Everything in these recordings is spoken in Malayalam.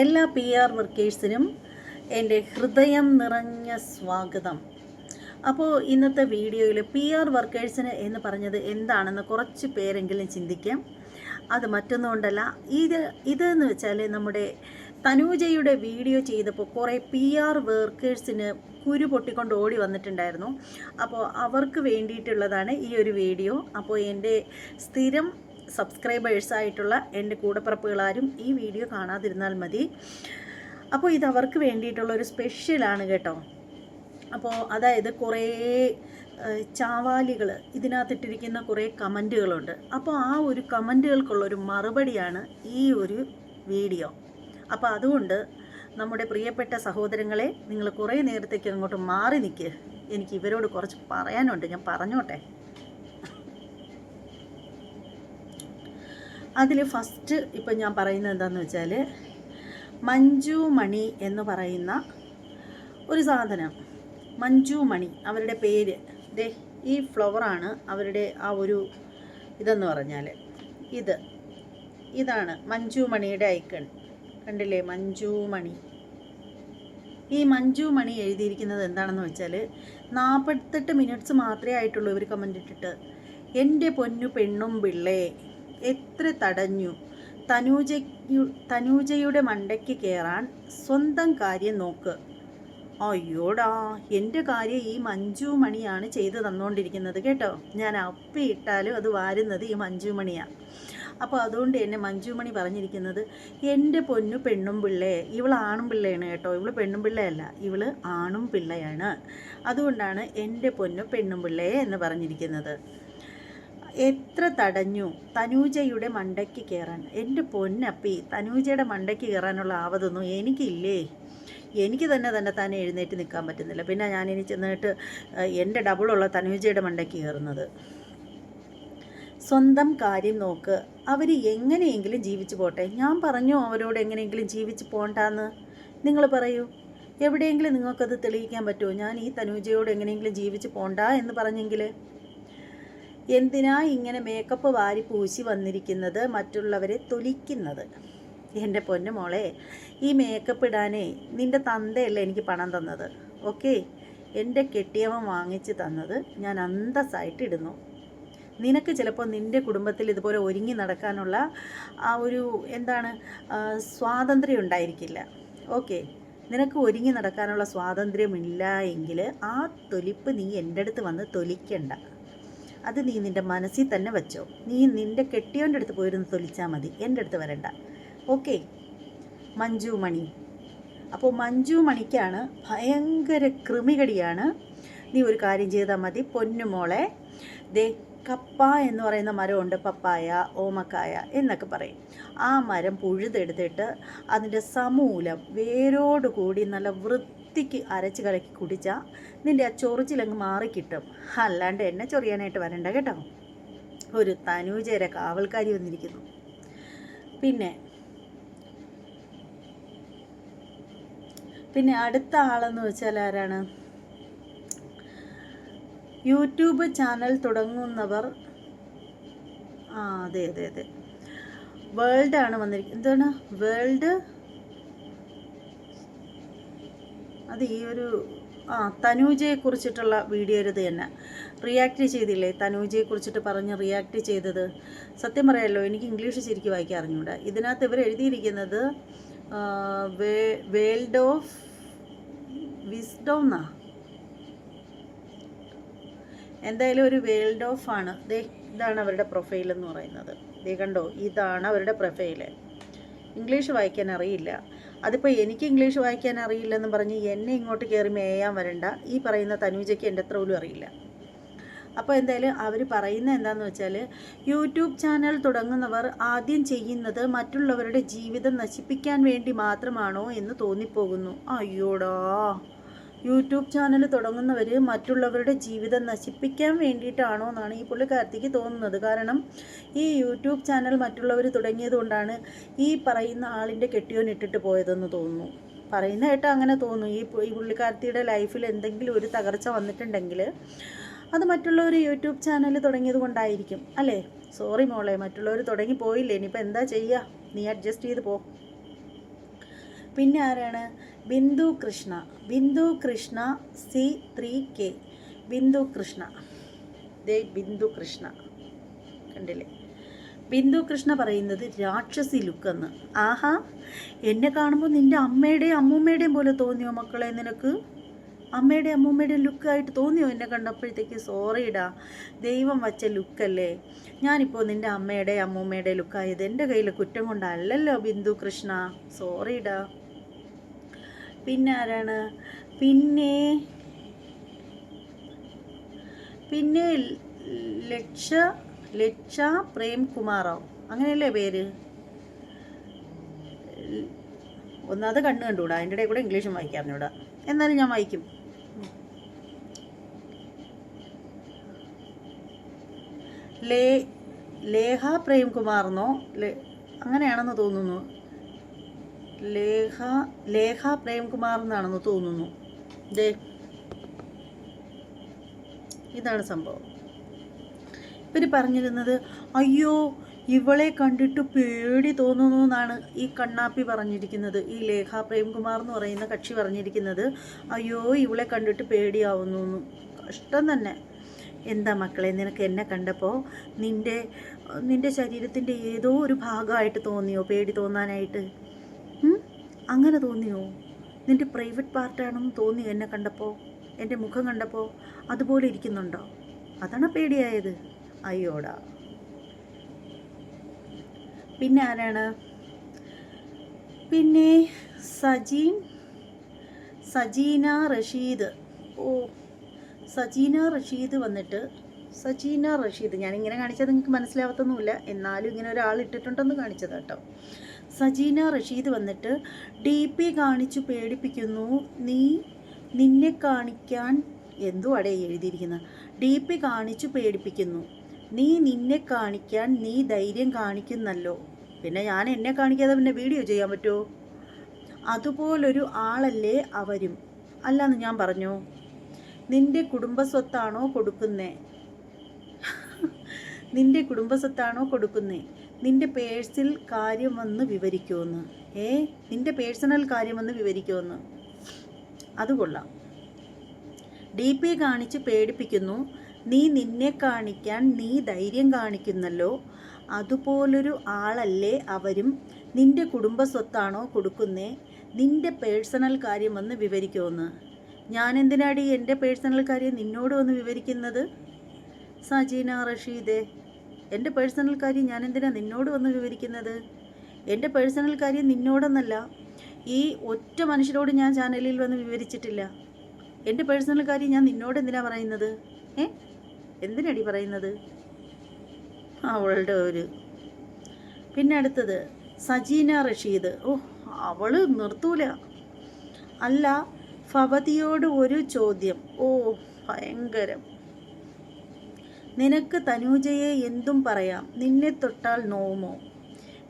എല്ലാ പി ആർ വർക്കേഴ്സിനും എന്റെ ഹൃദയം നിറഞ്ഞ സ്വാഗതം. അപ്പോൾ ഇന്നത്തെ വീഡിയോയിൽ പി ആർ വർക്കേഴ്സിന് എന്ന് പറഞ്ഞത് എന്താണെന്ന് കുറച്ച് പേരെങ്കിലും ചിന്തിക്കാം. അത് മറ്റൊന്നുകൊണ്ടല്ല ഇത് ഇതെന്ന് വെച്ചാൽ നമ്മുടെ തനൂജയുടെ വീഡിയോ ചെയ്തപ്പോൾ കുറേ പി ആർ വർക്കേഴ്സിന് കുരു പൊട്ടിക്കൊണ്ട് ഓടി വന്നിട്ടുണ്ടായിരുന്നു. അപ്പോൾ അവർക്ക് വേണ്ടിയിട്ടുള്ളതാണ് ഈ ഒരു വീഡിയോ. അപ്പോൾ എന്റെ സ്ഥിരം സബ്സ്ക്രൈബേഴ്സായിട്ടുള്ള എന്റെ കൂടപ്പിറപ്പുകളാരും ഈ വീഡിയോ കാണാതിരുന്നാൽ മതി. അപ്പോൾ ഇത് അവർക്ക് വേണ്ടിയിട്ടുള്ള ഒരു സ്പെഷ്യലാണ് കേട്ടോ. അപ്പോൾ അതായത് കുറേ ചാവാലികൾ ഇതിനകത്തിട്ടിരിക്കുന്ന കുറേ കമന്റുകളുണ്ട്. അപ്പോൾ ആ ഒരു കമന്റുകൾക്കുള്ളൊരു മറുപടിയാണ് ഈ ഒരു വീഡിയോ. അപ്പോൾ അതുകൊണ്ട് നമ്മുടെ പ്രിയപ്പെട്ട സഹോദരങ്ങളെ നിങ്ങൾ കുറേ നേരത്തേക്ക് അങ്ങോട്ട് മാറി നിൽക്കുക എനിക്ക് ഇവരോട് കുറച്ച് പറയാനുണ്ട്. ഞാൻ പറഞ്ഞോട്ടെ. അതിൽ ഫസ്റ്റ് ഇപ്പം ഞാൻ പറയുന്നത് എന്താണെന്ന് വെച്ചാൽ മഞ്ജു മണി എന്ന് പറയുന്ന ഒരു സാധനം. മഞ്ജു മണി അവരുടെ പേര്. ദേ ഈ ഫ്ലവറാണ് അവരുടെ ആ ഒരു ഇതെന്ന് പറഞ്ഞാൽ ഇത്. ഇതാണ് മഞ്ജു മണിയുടെ ഐക്കൺ. കണ്ടില്ലേ? മഞ്ജു മണി. ഈ മഞ്ജു മണി എഴുതിയിരിക്കുന്നത് എന്താണെന്ന് വെച്ചാൽ നാൽപ്പത്തെട്ട് മിനിറ്റ്സ് മാത്രമേ ആയിട്ടുള്ളൂ ഇവർ കമന്റ് ഇട്ടിട്ട്. എന്റെ പൊന്നു പെണ്ണും പിള്ളേ എത്ര തടഞ്ഞു? തനൂജ തനൂജയുടെ മണ്ടയ്ക്ക് കയറാൻ സ്വന്തം കാര്യം നോക്ക്. അയ്യോടാ എന്റെ കാര്യം ഈ മഞ്ജു മണിയാണ് ചെയ്തു തന്നുകൊണ്ടിരിക്കുന്നത് കേട്ടോ. ഞാൻ അപ്പി അപ്പിയിട്ടാലും അത് വാരുന്നത് ഈ മഞ്ജു മണിയാണ് അപ്പോൾ അതുകൊണ്ട് എന്നെ മഞ്ജുമണി പറഞ്ഞിരിക്കുന്നത് എന്റെ പൊന്നു പെണ്ണും പിള്ളേ ഇവൾ ആണും പിള്ളയാണ് കേട്ടോ. ഇവൾ പെണ്ണും പിള്ളയല്ല ഇവൾ ആണും പിള്ളയാണ്. അതുകൊണ്ടാണ് എന്റെ പൊന്നു പെണ്ണും പിള്ളേ എന്ന് പറഞ്ഞിരിക്കുന്നത്. എത്ര തടഞ്ഞു തനൂജയുടെ മണ്ടയ്ക്ക് കയറാൻ എന്റെ പൊന്നപ്പി തനൂജയുടെ മണ്ടയ്ക്ക് കയറാനുള്ള ആവതൊന്നും എനിക്കില്ലേ? എനിക്ക് തന്നെ തന്നെ തന്നെ എഴുന്നേറ്റ് നിൽക്കാൻ പറ്റുന്നില്ല. പിന്നെ ഞാനിനി ചെന്നിട്ട് എന്റെ ഡബിളുള്ള തനൂജയുടെ മണ്ടയ്ക്ക് കയറുന്നത് സ്വന്തം കാര്യം നോക്ക്. അവർ എങ്ങനെയെങ്കിലും ജീവിച്ചു പോട്ടെ. ഞാൻ പറഞ്ഞു അവരോട് എങ്ങനെയെങ്കിലും ജീവിച്ച് പോകണ്ടെന്ന് നിങ്ങൾ പറയൂ. എവിടെയെങ്കിലും നിങ്ങൾക്കത് തെളിയിക്കാൻ പറ്റുമോ? ഞാൻ ഈ തനൂജയോട് എങ്ങനെയെങ്കിലും ജീവിച്ച് പോണ്ട എന്ന് പറഞ്ഞെങ്കിൽ എന്തിനാ ഇങ്ങനെ മേക്കപ്പ് വാരി പൂശി വന്നിരിക്കുന്നത് മറ്റുള്ളവരെ തൊലിക്കുന്നത്? എന്റെ പൊന്നു മോളെ ഈ മേക്കപ്പ് ഇടാനേ നിന്റെ തന്തയല്ല എനിക്ക് പണം തന്നത്. ഓക്കെ എന്റെ കെട്ടിയവൻ വാങ്ങിച്ച് തന്നത് ഞാൻ അന്തസ്സായിട്ട് ഇടുന്നു. നിനക്ക് ചിലപ്പോൾ നിന്റെ കുടുംബത്തിൽ ഇതുപോലെ ഒരുങ്ങി നടക്കാനുള്ള ആ ഒരു എന്താണ് സ്വാതന്ത്ര്യം ഉണ്ടായിരിക്കില്ല. ഓക്കെ നിനക്ക് ഒരുങ്ങി നടക്കാനുള്ള സ്വാതന്ത്ര്യമില്ല എങ്കിൽ ആ തൊലിപ്പ് നീ എന്റെ അടുത്ത് വന്ന് തൊലിക്കണ്ട. അത് നീ നിന്റെ മനസ്സിൽ തന്നെ വെച്ചോ. നീ നിന്റെ കെട്ടിയോന്റെ അടുത്ത് പോയിരുന്ന് തൊലിച്ചാൽ മതി. എന്റെ അടുത്ത് വരണ്ട. ഓക്കെ. മഞ്ജു മണി. അപ്പോൾ മഞ്ജു മണിക്കാണ് ഭയങ്കര കൃമികടിയാണ്. നീ ഒരു കാര്യം ചെയ്താൽ മതി. പൊന്നുമോളെ ദേ കപ്പ എന്ന് പറയുന്ന മരമുണ്ട്. പപ്പായ ഓമക്കായ എന്നൊക്കെ പറയും. ആ മരം പുഴുതെടുത്തിട്ട് അതിന്റെ സമൂലം വേരോട് കൂടി നല്ല വൃത്തിക്ക് അരച്ച് കലക്കി കുടിച്ചാൽ നിന്റെ ആ ചൊറിച്ചിലങ്ങ് മാറിക്കിട്ടും. അല്ലാണ്ട് എന്നെ ചൊറിയാനായിട്ട് വരണ്ട കേട്ടോ. ഒരു തനൂജര കാവൽക്കാരി വന്നിരിക്കുന്നു. പിന്നെ പിന്നെ അടുത്ത ആളെന്ന് വെച്ചാൽ ആരാണ്? യൂട്യൂബ് ചാനൽ തുടങ്ങുന്നവർ ആ അതെ അതെ അതെ. വേൾഡാണ് വന്നിരിക്കുന്നത്. എന്താണ്? വേൾഡ് അത് ഈ ഒരു ആ തനൂജയെ കുറിച്ചിട്ടുള്ള വീഡിയോ ഇത് തന്നെ. റിയാക്ട് ചെയ്തില്ലേ? തനൂജയെ കുറിച്ചിട്ട് പറഞ്ഞ് റിയാക്ട് ചെയ്തത്. സത്യം പറയാമല്ലോ എനിക്ക് ഇംഗ്ലീഷ് ശരിക്കും വായിക്കാൻ അറിഞ്ഞൂടാ. ഇതിനകത്ത് ഇവർ എഴുതിയിരിക്കുന്നത് വേൾഡ് ഓഫ് വിസ്ഡം എന്നാ എന്തായാലും ഒരു വേൾഡ് ഓഫ് ആണ്. ദേ ഇതാണ് അവരുടെ പ്രൊഫൈൽ എന്ന് പറയുന്നത്. ദേ കണ്ടോ ഇതാണ് അവരുടെ പ്രൊഫൈൽ. ഇംഗ്ലീഷ് വായിക്കാൻ അറിയില്ല. അതിപ്പോൾ എനിക്ക് ഇംഗ്ലീഷ് വായിക്കാൻ അറിയില്ലെന്ന് പറഞ്ഞ് എന്നെ ഇങ്ങോട്ട് കയറി മേയാൻ വരണ്ട. ഈ പറയുന്ന തനൂജയ്ക്ക് എന്റെ അത്ര പോലും അറിയില്ല. അപ്പോൾ എന്തായാലും അവർ പറയുന്ന എന്താണെന്ന് വെച്ചാൽ യൂട്യൂബ് ചാനൽ തുടങ്ങുന്നവർ ആദ്യം ചെയ്യുന്നത് മറ്റുള്ളവരുടെ ജീവിതം നശിപ്പിക്കാൻ വേണ്ടി മാത്രമാണോ എന്ന് തോന്നിപ്പോകുന്നു. അയ്യോടാ. യൂട്യൂബ് ചാനൽ തുടങ്ങുന്നവർ മറ്റുള്ളവരുടെ ജീവിതം നശിപ്പിക്കാൻ വേണ്ടിയിട്ടാണോ എന്നാണ് ഈ പുള്ളിക്കാരത്തേക്ക് തോന്നുന്നത്. കാരണം ഈ യൂട്യൂബ് ചാനൽ മറ്റുള്ളവർ തുടങ്ങിയതുകൊണ്ടാണ് ഈ പറയുന്ന ആളിന്റെ കെട്ടിയോൻ ഇട്ടിട്ട് പോയതെന്ന് തോന്നുന്നു. പറയുന്ന കേട്ടോ അങ്ങനെ തോന്നുന്നു ഈ ഈ പുള്ളിക്കാരത്തിയുടെ ലൈഫിൽ എന്തെങ്കിലും ഒരു തകർച്ച വന്നിട്ടുണ്ടെങ്കിൽ അത് മറ്റുള്ളവർ യൂട്യൂബ് ചാനൽ തുടങ്ങിയത് കൊണ്ടായിരിക്കും. അല്ലേ? സോറി മോളെ മറ്റുള്ളവർ തുടങ്ങി പോയില്ലേ? ഇനിയിപ്പോൾ എന്താ ചെയ്യുക നീ അഡ്ജസ്റ്റ് ചെയ്ത് പോ. പിന്നെ ആരാണ് Bindu Krishna. Bindu Krishna C three K. Bindu Krishna. ദേ ബിന്ദു കൃഷ്ണ. കണ്ടില്ലേ? ബിന്ദു കൃഷ്ണ പറയുന്നത് രാക്ഷസി ലുക്കെന്ന്. ആഹാ എന്നെ കാണുമ്പോൾ നിന്റെ അമ്മയുടെയും അമ്മൂമ്മയുടെയും പോലെ തോന്നിയോ മക്കളെ നിനക്ക്? അമ്മയുടെയും അമ്മൂമ്മയുടെയും ലുക്കായിട്ട് തോന്നിയോ എന്നെ കണ്ടപ്പോഴത്തേക്ക്? സോറിയിടാ ദൈവം വച്ച ലുക്കല്ലേ. ഞാനിപ്പോൾ നിന്റെ അമ്മയുടെ അമ്മൂമ്മയുടെ ലുക്കായത് എന്റെ കയ്യിൽ കുറ്റം കൊണ്ടല്ലല്ലോ ബിന്ദു കൃഷ്ണ. സോറിയിടാ പിന്നെ ആരാണ് പിന്നെ പിന്നെ ലക്ഷ ലക്ഷ പ്രേംകുമാറോ? അങ്ങനെയല്ലേ പേര്? ഒന്നാമത് കണ്ണ് കണ്ടുകൂടാ. അതിന്റെ ഇടയിൽ കൂടെ ഇംഗ്ലീഷും വായിക്കാറിഞ്ഞൂടാ എന്നാലും ഞാൻ വായിക്കും. ലേ ലേഹ പ്രേംകുമാറിനോ? ലേ അങ്ങനെയാണെന്ന് തോന്നുന്നു. ലേഖ ലേഖ പ്രേംകുമാർ എന്നാണെന്ന് തോന്നുന്നു. ദേ. ഇതാണ് സംഭവം. ഇവർ പറഞ്ഞിരുന്നത് അയ്യോ ഇവളെ കണ്ടിട്ട് പേടി തോന്നുന്നു എന്നാണ് ഈ കണ്ണാപ്പി പറഞ്ഞിരിക്കുന്നത്. ഈ ലേഖ പ്രേംകുമാർ എന്ന് പറയുന്ന കക്ഷി പറഞ്ഞിരിക്കുന്നത് അയ്യോ ഇവളെ കണ്ടിട്ട് പേടിയാവുന്നു എന്ന്. കഷ്ടം തന്നെ. എന്താ മക്കളെ നിനക്ക് എന്നെ കണ്ടപ്പോൾ നിന്റെ നിന്റെ ശരീരത്തിന്റെ ഏതോ ഒരു ഭാഗമായിട്ട് തോന്നിയോ പേടി തോന്നാനായിട്ട്? അങ്ങനെ തോന്നിയോ? നിന്റെ പ്രൈവറ്റ് പാർട്ടാണെന്ന് തോന്നി എന്നെ കണ്ടപ്പോൾ എന്റെ മുഖം കണ്ടപ്പോൾ അതുപോലെ ഇരിക്കുന്നുണ്ടോ? അതാണ് പേടിയായത്? അയ്യോടാ. പിന്നെ ആരാണ്? പിന്നെ സജീൻ സജീന റഷീദ്. ഓ സജീന റഷീദ് വന്നിട്ട് സജീന റഷീദ്. ഞാനിങ്ങനെ കാണിച്ചത് നിങ്ങൾക്ക് മനസ്സിലാവത്തൊന്നുമില്ല. എന്നാലും ഇങ്ങനെ ഒരാൾ ഇട്ടിട്ടുണ്ടെന്ന് കാണിച്ചത് കേട്ടോ സജീന റഷീദ് വന്നിട്ട് ഡി പി കാണിച്ചു പേടിപ്പിക്കുന്നു. നീ നിന്നെ കാണിക്കാൻ എന്തോ അടേ എഴുതിയിരിക്കുന്നത് ഡി പി കാണിച്ചു പേടിപ്പിക്കുന്നു. നീ നിന്നെ കാണിക്കാൻ നീ ധൈര്യം കാണിക്കുന്നല്ലോ. പിന്നെ ഞാൻ എന്നെ കാണിക്കാതെ പിന്നെ വീഡിയോ ചെയ്യാൻ പറ്റുമോ അതുപോലൊരു ആളല്ലേ അവരും. അല്ലാന്ന് ഞാൻ പറഞ്ഞു. നിന്റെ കുടുംബസ്വത്താണോ കൊടുക്കുന്നേ? നിന്റെ കുടുംബസ്വത്താണോ കൊടുക്കുന്നേ? നിന്റെ പേഴ്സിൽ കാര്യം വന്ന് വിവരിക്കുമെന്ന്. ഏ? നിന്റെ പേഴ്സണൽ കാര്യം വന്ന് വിവരിക്കുമെന്ന്. അത് കൊള്ളാം. ഡി പി കാണിച്ച് പേടിപ്പിക്കുന്നു. നീ നിന്നെ കാണിക്കാൻ നീ ധൈര്യം കാണിക്കുന്നല്ലോ. അതുപോലൊരു ആളല്ലേ അവരും. നിന്റെ കുടുംബ സ്വത്താണോ കൊടുക്കുന്നേ? നിന്റെ പേഴ്സണൽ കാര്യം വന്ന് വിവരിക്കുമെന്ന്. ഞാൻ എന്തിനാടി എന്റെ പേഴ്സണൽ കാര്യം നിന്നോട് വന്ന് വിവരിക്കുന്നത്? സജീന റഷീദേ എന്റെ പേഴ്സണൽ കാര്യം ഞാൻ എന്തിനാണ് നിന്നോട് വന്ന് വിവരിക്കുന്നത്? എന്റെ പേഴ്സണൽ കാര്യം നിന്നോടൊന്നല്ല. ഈ ഒറ്റ മനുഷ്യരോട് ഞാൻ ചാനലിൽ വന്ന് വിവരിച്ചിട്ടില്ല. എന്റെ പേഴ്സണൽ കാര്യം ഞാൻ നിന്നോട് എന്തിനാണ് പറയുന്നത്? ഏ? എന്തിനടി പറയുന്നത്? അവളുടെ ഒരു പിന്നെ അടുത്തത് സജീന റഷീദ്. ഓ അവൾ നിർത്തൂല. അല്ല ഫവതിയോട് ഒരു ചോദ്യം. ഓ ഭയങ്കരം. നിനക്ക് തനൂജയെ എന്തും പറയാം. നിന്നെ തൊട്ടാൽ നോവുമോ?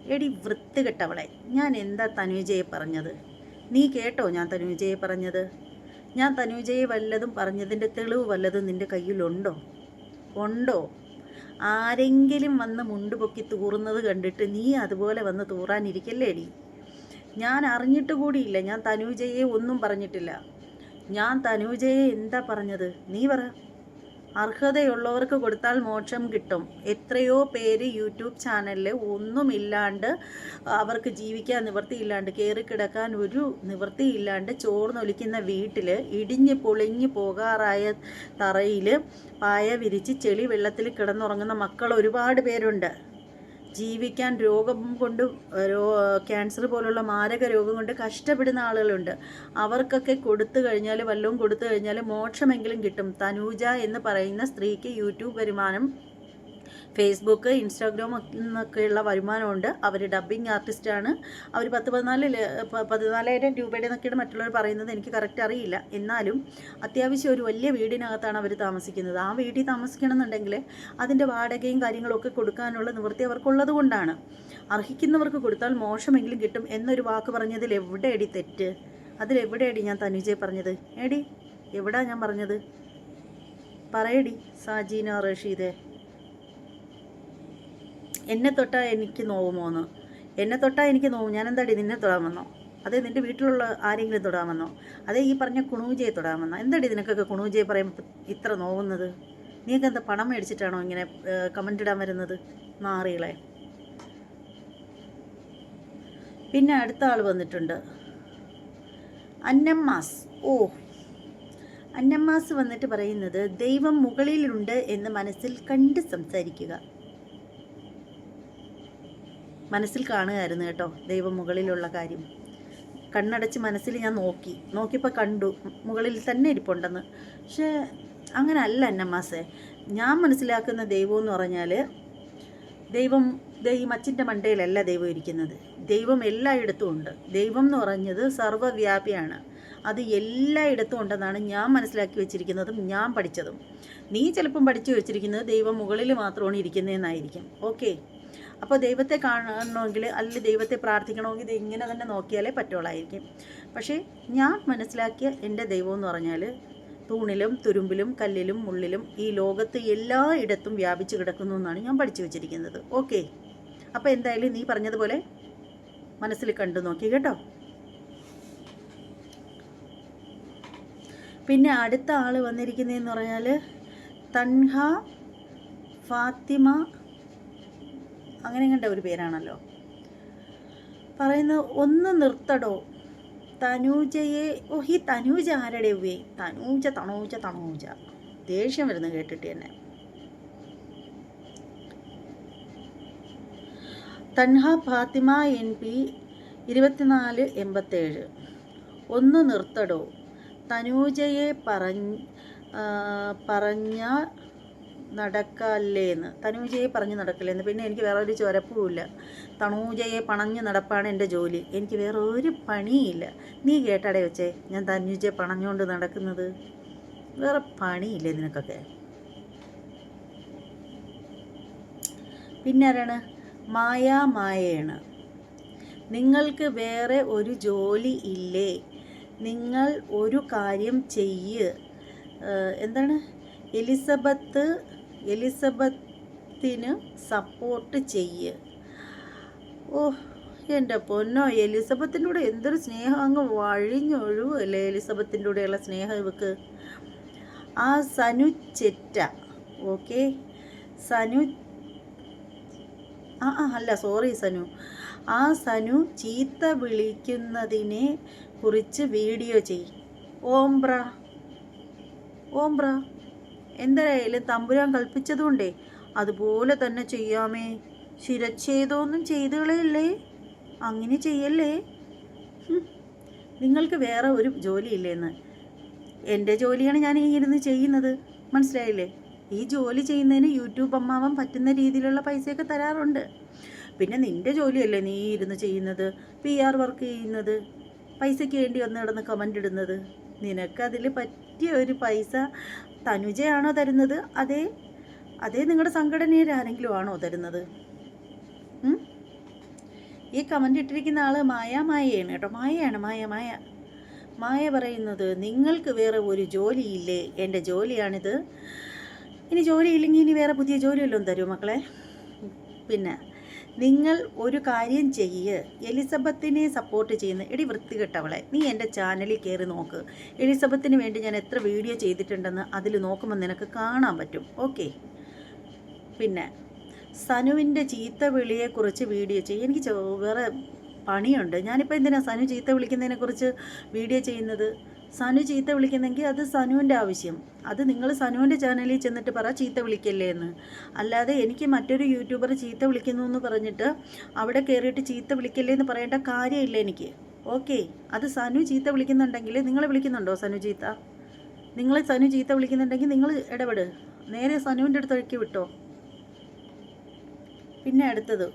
എടി വൃത്തികെട്ടവളെ. ഞാൻ എന്താ തനൂജയെ പറഞ്ഞത്? നീ കേട്ടോ ഞാൻ തനൂജയെ പറഞ്ഞത്? ഞാൻ തനൂജയെ വല്ലതും പറഞ്ഞതിന്റെ തെളിവ് വല്ലതും നിന്റെ കയ്യിലുണ്ടോ? ഉണ്ടോ? ആരെങ്കിലും വന്ന് മുണ്ടുപൊക്കി തൂറുന്നത് കണ്ടിട്ട് നീ അതുപോലെ വന്ന് തൂറാനിരിക്കല്ലേടി? ഞാൻ അറിഞ്ഞിട്ട് കൂടിയില്ല. ഞാൻ തനൂജയെ ഒന്നും പറഞ്ഞിട്ടില്ല. ഞാൻ തനൂജയെ എന്താ പറഞ്ഞത്? നീ പറ. അർഹതയുള്ളവർക്ക് കൊടുത്താൽ മോക്ഷം കിട്ടും. എത്രയോ പേര് യൂട്യൂബ് ചാനലിൽ ഒന്നുമില്ലാണ്ട് അവർക്ക് ജീവിക്കാൻ നിവൃത്തിയില്ലാണ്ട് കയറി കിടക്കാൻ ഒരു നിവൃത്തിയില്ലാണ്ട് ചോർന്നൊലിക്കുന്ന വീട്ടിൽ ഇടിഞ്ഞ് പൊളിഞ്ഞ് പോകാറായ തറയിൽ പായ വിരിച്ച് ചെളി വെള്ളത്തിൽ കിടന്നുറങ്ങുന്ന മക്കൾ ഒരുപാട് പേരുണ്ട്. ജീവിക്കാൻ രോഗം കൊണ്ട് ക്യാൻസർ പോലുള്ള മാരക രോഗം കൊണ്ട് കഷ്ടപ്പെടുന്ന ആളുകളുണ്ട്. അവർക്കൊക്കെ കൊടുത്തു കഴിഞ്ഞാൽ വല്ലതും കൊടുത്തു കഴിഞ്ഞാൽ മോക്ഷമെങ്കിലും കിട്ടും. തനൂജ എന്ന് പറയുന്ന സ്ത്രീക്ക് യൂട്യൂബ് വരുമാനം ഫേസ്ബുക്ക് ഇൻസ്റ്റാഗ്രാം എന്നൊക്കെയുള്ള വരുമാനമുണ്ട്. അവർ ഡബ്ബിംഗ് ആർട്ടിസ്റ്റാണ്. അവർ പത്ത് പതിനാല് പതിനാലായിരം രൂപയുടെ എന്നൊക്കെയാണ് മറ്റുള്ളവർ പറയുന്നത്. എനിക്ക് കറക്റ്റ് അറിയില്ല. എന്നാലും അത്യാവശ്യം ഒരു വലിയ വീടിനകത്താണ് അവർ താമസിക്കുന്നത്. ആ വീട്ടിൽ താമസിക്കണമെന്നുണ്ടെങ്കിൽ അതിന്റെ വാടകയും കാര്യങ്ങളൊക്കെ കൊടുക്കാനുള്ള നിവൃത്തി അവർക്കുള്ളത് കൊണ്ടാണ്. അർഹിക്കുന്നവർക്ക് കൊടുത്താൽ മോശമെങ്കിലും കിട്ടും എന്നൊരു വാക്ക് പറഞ്ഞതിൽ എവിടെയടി തെറ്റ്? അതിലെവിടെയടി ഞാൻ തനുജയെ പറഞ്ഞത്? എടി എവിടാ ഞാൻ പറഞ്ഞത്? പറയടി സാജീന റഷീദേ. എന്നെ തൊട്ടാൽ എനിക്ക് നോവുമോന്ന് എന്നെ. തൊട്ടാൽ എനിക്ക് നോവും. ഞാൻ എന്താടി നിന്നെ തൊടാൻ വന്നോ? അതേ നിന്റെ വീട്ടിലുള്ള ആരെങ്കിലും തൊടാമെന്നോ അതേ ഈ പറഞ്ഞ കുണൂജയെ തൊടാമെന്നോ എന്താടി നിനക്കൊക്കെ കുണൂജയെ പറയുമ്പോൾ ഇത്ര നോവുന്നത്? നീയൊക്കെ എന്താ പണം മേടിച്ചിട്ടാണോ ഇങ്ങനെ കമന്റ് ഇടാൻ വരുന്നത്? നാറികളെ പിന്നെ അടുത്ത ആൾ വന്നിട്ടുണ്ട്. അന്നമ്മാസ്. ഓ. അന്നമ്മാസ് വന്നിട്ട് പറയുന്നത് ദൈവം മുകളിലുണ്ട് എന്ന് മനസ്സിൽ കണ്ട് സംസാരിക്കുക. മനസ്സിൽ കാണുകയായിരുന്നു കേട്ടോ ദൈവം മുകളിലുള്ള കാര്യം. കണ്ണടച്ച് മനസ്സിൽ ഞാൻ നോക്കി. നോക്കിയപ്പോൾ കണ്ടു മുകളിൽ തന്നെ ഇരിപ്പുണ്ടെന്ന്. പക്ഷേ അങ്ങനെ അല്ല അന്നമ്മാസേ. ഞാൻ മനസ്സിലാക്കുന്ന ദൈവം എന്ന് പറഞ്ഞാൽ ദൈവം ദൈവം മച്ചിന്റെ മണ്ടയിലല്ല ദൈവം ഇരിക്കുന്നത്. ദൈവം എല്ലായിടത്തും ഉണ്ട്. ദൈവം എന്ന് പറഞ്ഞത് സർവവ്യാപിയാണ് അത് എല്ലായിടത്തും ഉണ്ടെന്നാണ് ഞാൻ മനസ്സിലാക്കി വെച്ചിരിക്കുന്നതും ഞാൻ പഠിച്ചതും. നീ ചിലപ്പം പഠിച്ചു വെച്ചിരിക്കുന്നത് ദൈവം മുകളിൽ മാത്രമാണ് ഇരിക്കുന്നതെന്നായിരിക്കും. ഓക്കെ? അപ്പോൾ ദൈവത്തെ കാണണമെങ്കിൽ അല്ലെങ്കിൽ ദൈവത്തെ പ്രാർത്ഥിക്കണമെങ്കിൽ ഇത് ഇങ്ങനെ തന്നെ നോക്കിയാലേ പറ്റുള്ളായിരിക്കും. പക്ഷേ ഞാൻ മനസ്സിലാക്കിയ എന്റെ ദൈവം എന്ന് പറഞ്ഞാൽ തൂണിലും തുരുമ്പിലും കല്ലിലും മുള്ളിലും ഈ ലോകത്ത് എല്ലായിടത്തും വ്യാപിച്ചു കിടക്കുന്നു എന്നാണ് ഞാൻ പഠിച്ചു വെച്ചിരിക്കുന്നത്. ഓക്കെ. അപ്പോൾ എന്തായാലും നീ പറഞ്ഞതുപോലെ മനസ്സിൽ കണ്ടു നോക്കി കേട്ടോ. പിന്നെ അടുത്ത ആൾ വന്നിരിക്കുന്നതെന്ന് പറഞ്ഞാൽ തൻഹ ഫാത്തിമ അങ്ങനെ കണ്ട ഒരു പേരാണല്ലോ. പറയുന്നത് ഒന്ന് നിർത്തടോ. തനൂജയെ ഓ ഈ തനൂജ ആരുടെ ഉവേ തനൂജ തണൂജ തണൂജ. ദേഷ്യം വരുന്നു കേട്ടിട്ട് തന്നെ. തൻഹ ഫാത്തിമ എൻ പി ഇരുപത്തിനാല് എൺപത്തേഴ്. ഒന്ന് നിർത്തടോ. തനൂജയെ പറഞ്ഞ പറഞ്ഞ നടക്കല്ലേന്ന്. തനൂജയെ പറഞ്ഞ് നടക്കല്ലേന്ന്. പിന്നെ എനിക്ക് വേറെ ഒരു ചൊരപ്പുമില്ല. തനൂജയെ പണഞ്ഞ് നടപ്പാണ് എന്റെ ജോലി. എനിക്ക് വേറെ ഒരു പണിയില്ല. നീ കേട്ടാടെ വെച്ചേ ഞാൻ തനൂജയെ പണഞ്ഞുകൊണ്ട് നടക്കുന്നത്. വേറെ പണിയില്ലേ നിനക്കൊക്കെ? പിന്നെ ആരാണ്? മായാമായാണ് നിങ്ങൾക്ക് വേറെ ഒരു ജോലി ഇല്ലേ? നിങ്ങൾ ഒരു കാര്യം ചെയ്യ്. എന്താണ്? എലിസബത്ത് എലിസബത്തിന് സപ്പോർട്ട് ചെയ്യ്. ഓ എന്റെ പൊന്നോ എലിസബത്തിന്റെ കൂടെ എന്തൊരു സ്നേഹം. അങ്ങ് വഴിഞ്ഞൊഴുവല്ലേ എലിസബത്തിന്റെ കൂടെയുള്ള സ്നേഹം ഇവക്ക്? ആ സനു ചെറ്റ ഓക്കെ? സനു ആ അല്ല സോറി സനു. ആ സനു ചീത്ത വിളിക്കുന്നതിനെ കുറിച്ച് വീഡിയോ ചെയ് ഓംബ്ര ഓംബ്ര. എന്തായാലും തമ്പുരാൻ കൽപ്പിച്ചതുകൊണ്ടേ അതുപോലെ തന്നെ ചെയ്യാമേ. ശിരച്ഛേദമൊന്നും ചെയ്തുകളയല്ലേ? അങ്ങനെ ചെയ്യല്ലേ? നിങ്ങൾക്ക് വേറെ ഒരു ജോലിയില്ലേന്ന്? എന്റെ ജോലിയാണ് ഞാൻ ഈ ഇരുന്ന് ചെയ്യുന്നത്. മനസ്സിലായില്ലേ? ഈ ജോലി ചെയ്യുന്നതിന് യൂട്യൂബ് അമ്മാവൻ പറ്റുന്ന രീതിയിലുള്ള പൈസയൊക്കെ തരാറുണ്ട്. പിന്നെ നിന്റെ ജോലിയല്ലേ നീ ഇരുന്ന് ചെയ്യുന്നത്? പി ആർ വർക്ക് ചെയ്യുന്നത്? പൈസയ്ക്ക് വേണ്ടി വന്ന് കിടന്ന് കമന്റ് ഇടുന്നത്? നിനക്കതിൽ പറ്റിയ ഒരു പൈസ തനുജയാണോ തരുന്നത്? അതേ അതേ നിങ്ങളുടെ സംഘടനയിൽ ആരെങ്കിലും ആണോ തരുന്നത് ഈ കമന്റ് ഇട്ടിരിക്കുന്ന ആൾ മായ മായയാണ് കേട്ടോ. മായയാണ് മായ മായ. മായ പറയുന്നത് നിങ്ങൾക്ക് വേറെ ഒരു ജോലിയില്ലേ? എന്റെ ജോലിയാണിത്. ഇനി ജോലിയില്ലെങ്കിൽ ഇനി വേറെ പുതിയ ജോലിയല്ലോ തരൂ മക്കളെ? പിന്നെ നിങ്ങൾ ഒരു കാര്യം ചെയ്യ്. എലിസബത്തിനെ സപ്പോർട്ട് ചെയ്യുന്ന എടി വൃത്തികെട്ടവളെ നീ എന്റെ ചാനലിൽ കയറി നോക്ക്. എലിസബത്തിന് വേണ്ടി ഞാൻ എത്ര വീഡിയോ ചെയ്തിട്ടുണ്ടെന്ന് അതിൽ നോക്കുമ്പോൾ നിനക്ക് കാണാൻ പറ്റും. ഓക്കെ പിന്നെ സനുവിന്റെ ചീത്ത വിളിയെക്കുറിച്ച് വീഡിയോ ചെയ്യും. എനിക്ക് വേറെ പണിയുണ്ട്. ഞാനിപ്പോൾ എന്തിനാണ് സനു ചീത്ത വിളിക്കുന്നതിനെക്കുറിച്ച് വീഡിയോ ചെയ്യുന്നത്? സനു ചീത്ത വിളിക്കുന്നെങ്കിൽ അത് സനുവിന്റെ ആവശ്യം. അത് നിങ്ങൾ സനുവിന്റെ ചാനലിൽ ചെന്നിട്ട് പറ ചീത്ത വിളിക്കല്ലേ എന്ന്. അല്ലാതെ എനിക്ക് മറ്റൊരു യൂട്യൂബർ ചീത്ത വിളിക്കുന്നു എന്ന് പറഞ്ഞിട്ട് അവിടെ കയറിയിട്ട് ചീത്ത വിളിക്കല്ലേ എന്ന് പറയേണ്ട കാര്യമില്ല എനിക്ക്. ഓക്കെ അത് സനു ചീത്ത വിളിക്കുന്നുണ്ടെങ്കിൽ നിങ്ങൾ വിളിക്കുന്നുണ്ടോ സനു ചീത്ത? നിങ്ങൾ സനു ചീത്ത വിളിക്കുന്നുണ്ടെങ്കിൽ നിങ്ങൾ ഇടപെട്. നേരെ സനുവിന്റെ അടുത്ത് ഒഴുക്കി വിട്ടോ. പിന്നെ അടുത്തത്.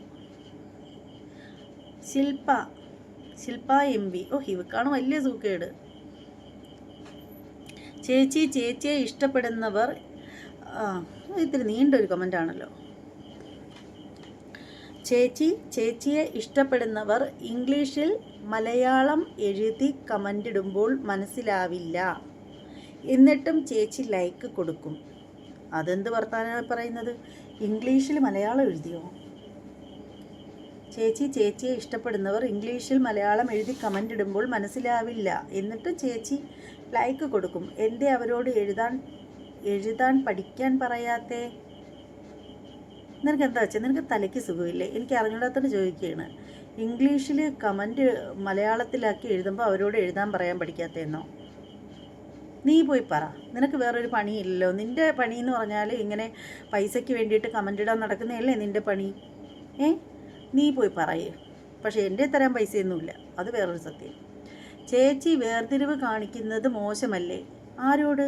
ശില്പ ശില്പ എം പി ഓ ഇവക്കാണ് വലിയ സൂക്കേട്. ചേച്ചി ചേച്ചിയെ ഇഷ്ടപ്പെടുന്നവർ ഇത്തിരി നീണ്ടൊരു കമന്റ് ആണല്ലോ. ചേച്ചി ചേച്ചിയെ ഇഷ്ടപ്പെടുന്നവർ ഇംഗ്ലീഷിൽ മലയാളം എഴുതി കമന്റ് ഇടുമ്പോൾ മനസ്സിലാവില്ല. എന്നിട്ടും ചേച്ചി ലൈക്ക് കൊടുക്കും. അതെന്ത് വർത്തമാനമാണ് പറയുന്നത്? ഇംഗ്ലീഷിൽ മലയാളം എഴുതിയോ? ചേച്ചി ചേച്ചിയെ ഇഷ്ടപ്പെടുന്നവർ ഇംഗ്ലീഷിൽ മലയാളം എഴുതി കമന്റ് ഇടുമ്പോൾ മനസ്സിലാവില്ല. എന്നിട്ട് ചേച്ചി ലൈക്ക് കൊടുക്കും. എന്തേ അവരോട് എഴുതാൻ എഴുതാൻ പഠിക്കാൻ പറയാത്തേ? നിനക്ക് എന്താ വെച്ചാൽ നിനക്ക് തലയ്ക്ക് സുഖമില്ലേ? എനിക്ക് അറിഞ്ഞൂടാത്തോട് ചോദിക്കുകയാണ്. ഇംഗ്ലീഷിൽ കമന്റ് മലയാളത്തിലാക്കി എഴുതുമ്പോൾ അവരോട് എഴുതാൻ പറയാൻ പഠിക്കാത്തതെന്നോ നീ പോയി പറ. നിനക്ക് വേറൊരു പണിയില്ലല്ലോ. നിന്റെ പണി എന്ന് പറഞ്ഞാൽ ഇങ്ങനെ പൈസയ്ക്ക് വേണ്ടിയിട്ട് കമന്റ് ഇടാൻ നടക്കുന്നതല്ലേ നിന്റെ പണി? ഏ? നീ പോയി പറയേ. പക്ഷേ എന്റെ തരാൻ പൈസയൊന്നുമില്ല. അത് വേറൊരു സത്യം. ചേച്ചി വേർതിരിവ് കാണിക്കുന്നത് മോശമല്ലേ? ആരോട്?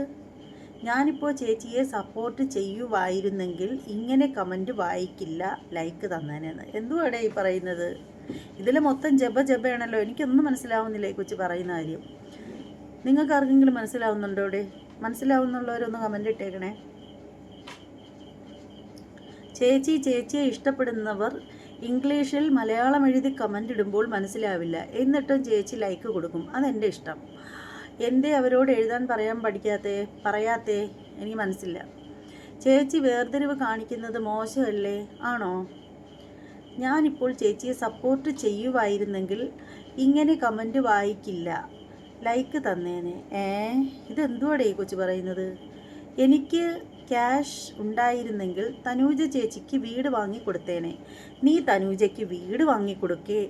ഞാനിപ്പോൾ ചേച്ചിയെ സപ്പോർട്ട് ചെയ്യുമായിരുന്നെങ്കിൽ ഇങ്ങനെ കമന്റ് വായിക്കില്ല ലൈക്ക് തന്നേനെന്ന്. എന്തുവാടേ ഈ പറയുന്നത്? ഇതിൽ മൊത്തം ജബ ജബയാണല്ലോ എനിക്കൊന്നും മനസ്സിലാവുന്നില്ല ഈ കൊച്ചു പറയുന്ന കാര്യം. നിങ്ങൾക്ക് ആർക്കെങ്കിലും മനസ്സിലാവുന്നുണ്ടോ ഇവിടെ മനസ്സിലാവുന്നുള്ളവരൊന്ന് കമന്റ് ഇട്ടേക്കണേ. ചേച്ചി ചേച്ചിയെ ഇഷ്ടപ്പെടുന്നവർ ഇംഗ്ലീഷിൽ മലയാളം എഴുതി കമന്റ് ഇടുമ്പോൾ മനസ്സിലാവില്ല. എന്നിട്ടും ചേച്ചി ലൈക്ക് കൊടുക്കും. അതെന്റെ ഇഷ്ടം. എന്തേ അവരോട് എഴുതാൻ പറയാൻ പഠിക്കാത്തേ? പറയാത്തേ? എനിക്ക് മനസ്സില്ല. ചേച്ചി വേർതിരിവ് കാണിക്കുന്നത് മോശമല്ലേ? ആണോ? ഞാനിപ്പോൾ ചേച്ചിയെ സപ്പോർട്ട് ചെയ്യുമായിരുന്നെങ്കിൽ ഇങ്ങനെ കമന്റ് വായിക്കില്ല. ലൈക്ക് തന്നേനെ. ഏ? ഇതെന്തുവാടേ കൊച്ചു പറയുന്നത്? എനിക്ക് ക്യാഷ് ഉണ്ടായിരുന്നെങ്കിൽ തനൂജ ചേച്ചിക്ക് വീട് വാങ്ങിക്കൊടുത്തേനെ. നീ തനൂജയ്ക്ക് വീട് വാങ്ങിക്കൊടുക്കേ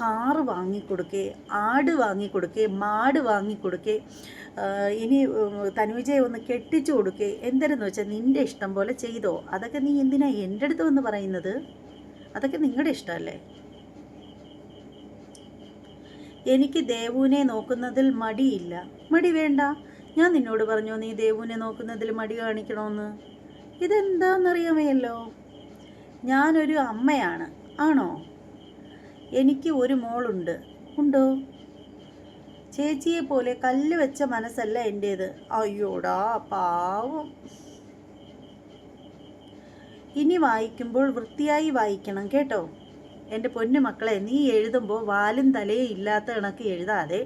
കാറ് വാങ്ങിക്കൊടുക്കേ ആട് വാങ്ങിക്കൊടുക്കേ മാട് വാങ്ങിക്കൊടുക്കേ ഇനി തനൂജയെ ഒന്ന് കെട്ടിച്ചു കൊടുക്കേ. എന്തെന്ന് വെച്ചാൽ നിന്റെ ഇഷ്ടം പോലെ ചെയ്തോ. അതൊക്കെ നീ എന്തിനാ എന്റെ അടുത്ത് വന്ന് പറയുന്നത്? അതൊക്കെ നിങ്ങളുടെ ഇഷ്ടമല്ലേ എനിക്ക് ദേവുവിനെ നോക്കുന്നതിൽ മടിയില്ല. മടി വേണ്ട. ഞാൻ നിന്നോട് പറഞ്ഞു നീ ദേവുവിനെ നോക്കുന്നതിൽ മടി കാണിക്കണമെന്ന് ഇതെന്താണെന്നറിയാമേയല്ലോ ഞാനൊരു അമ്മയാണ് ആണോ? എനിക്ക് ഒരു മോളുണ്ട്. ഉണ്ടോ? ചേച്ചിയെ പോലെ കല്ല് വെച്ച മനസ്സല്ല എന്റേത് അയ്യോടാ പാവം. ഇനി വായിക്കുമ്പോൾ വൃത്തിയായി വായിക്കണം കേട്ടോ? എന്റെ പൊന്നു മക്കളെ നീ എഴുതുമ്പോൾ വാലും തലയും ഇല്ലാത്ത കണക്ക് എഴുതാതെ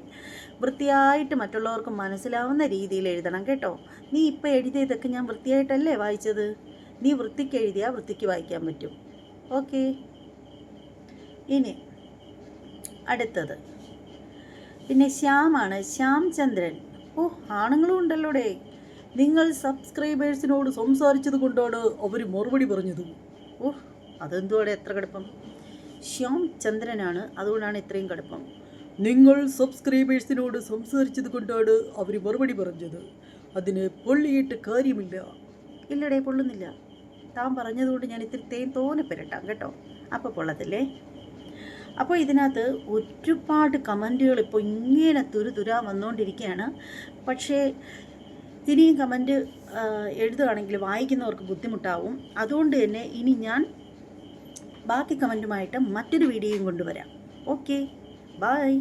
വൃത്തിയായിട്ട് മറ്റുള്ളവർക്ക് മനസ്സിലാവുന്ന രീതിയിൽ എഴുതണം കേട്ടോ. നീ ഇപ്പോൾ എഴുതിയതൊക്കെ ഞാൻ വൃത്തിയായിട്ടല്ലേ വായിച്ചത്? നീ വൃത്തിക്ക് എഴുതിയാൽ വൃത്തിക്ക് വായിക്കാൻ പറ്റും. ഓക്കെ. ഇനി അടുത്തത്. പിന്നെ ശ്യാമാണ്. ശ്യാം ചന്ദ്രൻ. ഓ ആണുങ്ങളും ഉണ്ടല്ലോടേ. നിങ്ങൾ സബ്സ്ക്രൈബേഴ്സിനോട് സംസാരിച്ചത് കൊണ്ടാണ് അവർ മറുപടി പറഞ്ഞത്. ഓഹ് അതെന്തുവാടെ എത്ര കടുപ്പം? ശ്യാം ചന്ദ്രനാണ്. അതുകൊണ്ടാണ് ഇത്രയും കടുപ്പം. നിങ്ങൾ സബ്സ്ക്രൈബേഴ്സിനോട് സംസാരിച്ചത് കൊണ്ടാണ് അവർ മറുപടി പറഞ്ഞത്. അതിന് പൊള്ളിയിട്ട് കാര്യമില്ല. ഇല്ലടേ പൊള്ളുന്നില്ല. താൻ പറഞ്ഞതുകൊണ്ട് ഞാൻ ഇത്തിരി തേൻ തോനെ കേട്ടോ? അപ്പോൾ പൊള്ളത്തില്ലേ? അപ്പോൾ ഇതിനകത്ത് ഒരുപാട് കമന്റുകൾ ഇപ്പോൾ ഇങ്ങനെ തുരു തുരാ വന്നുകൊണ്ടിരിക്കുകയാണ് പക്ഷേ ഇനിയും കമന്റ് എഴുതുകയാണെങ്കിൽ വായിക്കുന്നവർക്ക് ബുദ്ധിമുട്ടാവും. അതുകൊണ്ട് തന്നെ ഇനി ഞാൻ ബാക്കി കമന്റുമായിട്ട് മറ്റൊരു വീഡിയോയും കൊണ്ടുവരാം. Okay bye